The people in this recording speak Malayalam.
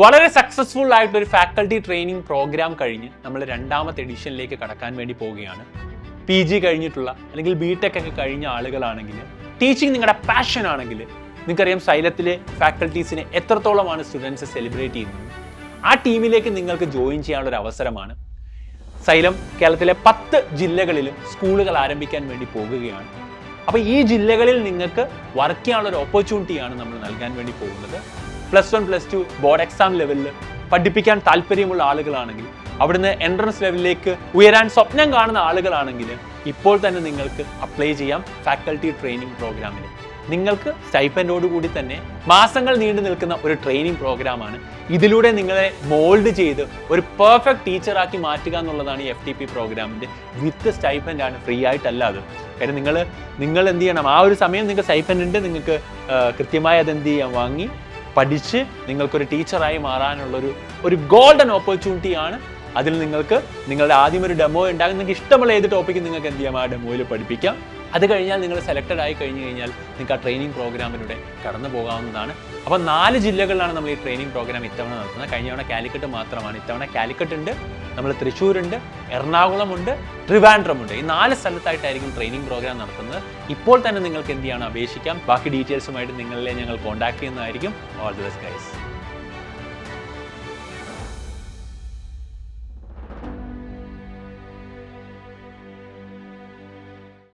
വളരെ സക്സസ്ഫുൾ ആയിട്ട് ഒരു ഫാക്കൽറ്റി ട്രെയിനിങ് പ്രോഗ്രാം കഴിഞ്ഞ് നമ്മൾ രണ്ടാമത്തെ എഡിഷനിലേക്ക് കടക്കാൻ വേണ്ടി പോവുകയാണ്. പി ജി കഴിഞ്ഞിട്ടുള്ള അല്ലെങ്കിൽ ബി ടെക് ഒക്കെ കഴിഞ്ഞ ആളുകളാണെങ്കിൽ ടീച്ചിങ് നിങ്ങളുടെ പാഷൻ ആണെങ്കിൽ നിങ്ങൾക്കറിയാം സൈലത്തിലെ ഫാക്കൽറ്റീസിനെ എത്രത്തോളമാണ് സ്റ്റുഡൻസ് സെലിബ്രേറ്റ് ചെയ്യുന്നത്. ആ ടീമിലേക്ക് നിങ്ങൾക്ക് ജോയിൻ ചെയ്യാനുള്ള ഒരു അവസരമാണ്. സൈലം കേരളത്തിലെ പത്ത് ജില്ലകളിലും സ്കൂളുകൾ ആരംഭിക്കാൻ വേണ്ടി പോകുകയാണ് അപ്പോൾ ഈ ജില്ലകളിൽ നിങ്ങൾക്ക് വർക്ക് ചെയ്യാനുള്ള ഒരു ഓപ്പർച്യൂണിറ്റിയാണ് നമ്മൾ നൽകാൻ വേണ്ടി പോകുന്നത്. Plus one plus two board exam ലെവലിൽ പഠിപ്പിക്കാൻ താല്പര്യമുള്ള ആളുകളാണെങ്കിൽ അവിടുന്ന് എൻട്രൻസ് ലെവലിലേക്ക് ഉയരാൻ സ്വപ്നം കാണുന്ന ആളുകളാണെങ്കിൽ ഇപ്പോൾ തന്നെ നിങ്ങൾക്ക് അപ്ലൈ ചെയ്യാം ഫാക്കൽറ്റി ട്രെയിനിങ് പ്രോഗ്രാമിന് നിങ്ങൾക്ക് സ്റ്റൈപ്പൻഡോട് കൂടി തന്നെ മാസങ്ങൾ നീണ്ടു നിൽക്കുന്ന ഒരു ട്രെയിനിങ് പ്രോഗ്രാമാണ് ഇതിലൂടെ നിങ്ങളെ മോൾഡ് ചെയ്ത് ഒരു പെർഫെക്റ്റ് ടീച്ചറാക്കി മാറ്റുക എന്നുള്ളതാണ് ഈ എഫ് ടി പി പ്രോഗ്രാമിന്റെ വിത്ത് സ്റ്റൈപ്പൻഡ് ആണ് ഫ്രീ ആയിട്ടല്ല അത്. കാര്യം നിങ്ങൾ നിങ്ങൾ എന്ത് ചെയ്യണം? ആ ഒരു സമയം നിങ്ങൾക്ക് സ്റ്റൈപ്പൻഡ് ഉണ്ട്. നിങ്ങൾക്ക് കൃത്യമായി അത് എന്ത് ചെയ്യാം? വാങ്ങി പഠിച്ച് നിങ്ങൾക്കൊരു ടീച്ചറായി മാറാനുള്ളൊരു ഒരു ഗോൾഡൻ ഓപ്പർച്യൂണിറ്റിയാണ് അതിൽ നിങ്ങൾക്ക് നിങ്ങളുടെ ആദ്യം ഒരു ഡെമോ ഉണ്ടാകും. നിങ്ങൾക്ക് ഇഷ്ടമുള്ള ഏത് ടോപ്പിക്കും നിങ്ങൾക്ക് എന്ത് ചെയ്യാം? ആ ഡെമോയിൽ പഠിപ്പിക്കാം. അത് കഴിഞ്ഞാൽ നിങ്ങൾ സെലക്റ്റഡ് ആയി കഴിഞ്ഞ് കഴിഞ്ഞാൽ നിങ്ങൾക്ക് ആ ട്രെയിനിങ് പ്രോഗ്രാമിലൂടെ കടന്നു പോകാവുന്നതാണ്. അപ്പോൾ നാല് ജില്ലകളിലാണ് നമ്മൾ ഈ ട്രെയിനിങ് പ്രോഗ്രാം ഇത്തവണ നടത്തുന്നത്. കഴിഞ്ഞ തവണ കാലിക്കറ്റ് മാത്രമാണ്. ഇത്തവണ കാലിക്കറ്റ് ഉണ്ട് നമ്മൾ തൃശ്ശൂരുണ്ട് എറണാകുളമുണ്ട് ട്രിവാൻഡ്രമുണ്ട്. ഈ നാല് സ്ഥലത്തായിട്ടായിരിക്കും ട്രെയിനിങ് പ്രോഗ്രാം നടത്തുന്നത്. ഇപ്പോൾ തന്നെ നിങ്ങൾക്ക് എന്ത് ചെയ്യണം അപേക്ഷിക്കാം. ബാക്കി ഡീറ്റെയിൽസുമായിട്ട് നിങ്ങളെ ഞങ്ങൾ കോൺടാക്ട് ചെയ്യുന്നതായിരിക്കും. All the best guys